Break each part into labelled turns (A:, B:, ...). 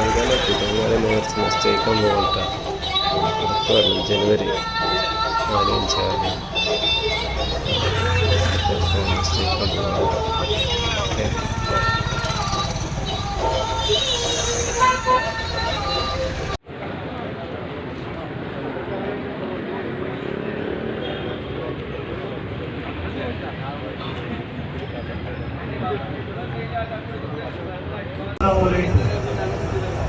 A: അങ്ങനെ നേർച്ച നിശ്ചയിക്കാൻ പോകട്ടെ. അടുത്ത പറഞ്ഞു ജനുവരി നാലഞ്ചാറ് നിശ്ചയിക്കാൻ പോകുന്നത് ഓക്കെ
B: പോലെ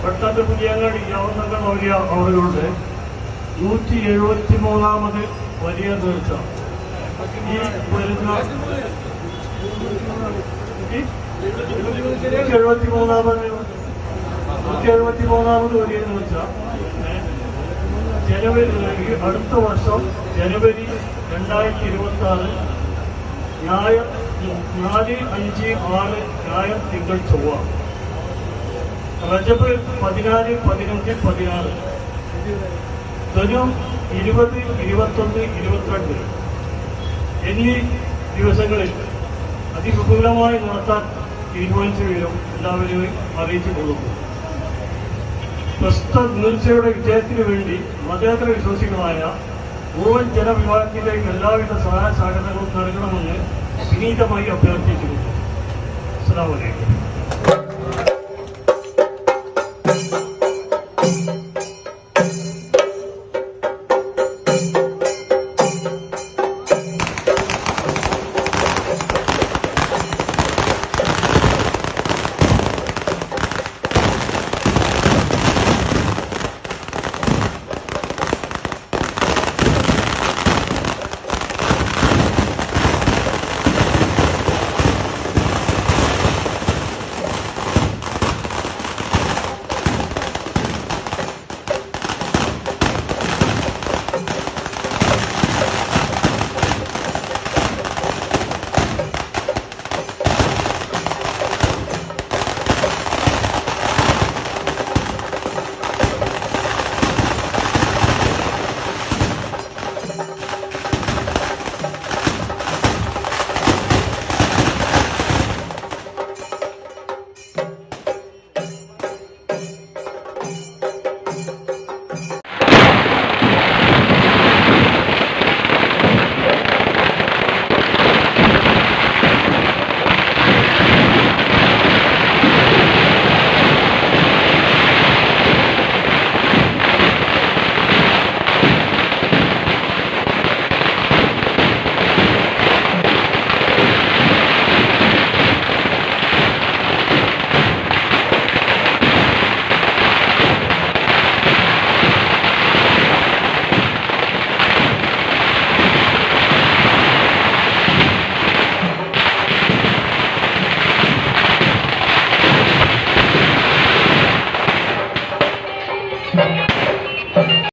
B: പെട്ടെന്ന് പുതിയങ്ങാടി ജവഹർലാൽ നോക്കിയ അവരുടെ നൂറ്റി എഴുപത്തി മൂന്നാമത് വലിയ നേർച്ച ജനുവരി അടുത്ത വർഷം ജനുവരി രണ്ടായിരത്തി ഇരുപത്തി ആറ് ഞായർ നാല് അഞ്ച് ആറ് ഞായർ തിങ്കൾ ചൊവ്വ. റജബ് പതിനാല് പതിനഞ്ച് പതിനാറ്. ധനു ഇരുപത് ഇരുപത്തൊന്ന് ഇരുപത്തിരണ്ട്. എന്നീ ദിവസങ്ങളിൽ അതിവിപുലമായി നടത്താൻ തീരുമാനിച്ച വിവരം എല്ലാവരെയും അറിയിച്ചു കൊടുക്കുന്നു പ്രസ്തുത നീർച്ചയുടെ വിജയത്തിനു വേണ്ടി മതേതര വിശ്വാസികളായ മുഴുവൻ ജനവിഭാഗത്തിലേക്ക് എല്ലാവിധ സഹായ സഹകരണങ്ങളും നൽകണമെന്ന് വിനീതമായി അഭ്യർത്ഥിക്കുന്നു. അസ്സാം അലൈക്കും. Thank you.